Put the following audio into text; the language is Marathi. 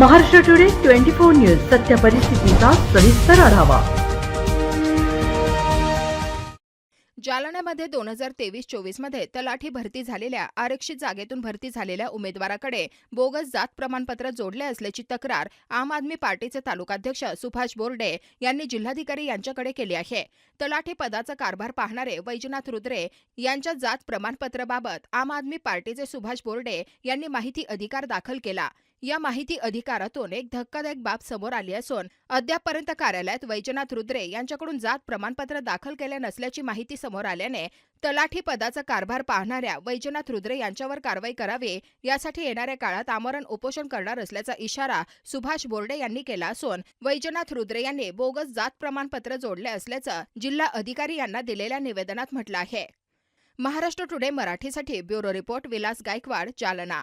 Maharashtra today twenty four news सत्य परिस्थितीचा सविस्तर आढावा. जालन्यामध्ये दोन हजार तेवीस चोवीसमध्ये तलाठी भरती झालेल्या आरक्षित जागेतून भरती झालेल्या उमेदवाराकडे बोगस जात प्रमाणपत्र जोडले असल्याची तक्रार आम आदमी पार्टीचे तालुकाध्यक्ष सुभाष बोर्डे यांनी जिल्हाधिकारी यांच्याकडे केली आहे. तलाठी पदाचा कारभार पाहणारे वैजनाथ रुद्रे यांच्या जात प्रमाणपत्राबाबत आम आदमी पार्टीचे सुभाष बोर्डे यांनी माहिती अधिकार दाखल केला. या माहिती अधिकारातून एक धक्कादायक बाब समोर आली असून अद्यापपर्यंत कार्यालयात वैजनाथ रुद्रे यांच्याकडून जात प्रमाणपत्र दाखल केले नसल्याची माहिती समोर आल्याने तलाठी पदाचा कारभार पाहणाऱ्या वैजनाथ रुद्रे यांच्यावर कारवाई करावी यासाठी येणाऱ्या काळात आमरण उपोषण करणार असल्याचा इशारा सुभाष बोर्डे यांनी केला असून वैजनाथ रुद्रे यांनी बोगस जात प्रमाणपत्र जोडले असल्याचं जिल्हा अधिकारी यांना दिलेल्या निवेदनात म्हटलं आहे. महाराष्ट्र टुडे मराठीसाठी ब्युरो रिपोर्ट विलास गायकवाड जालना.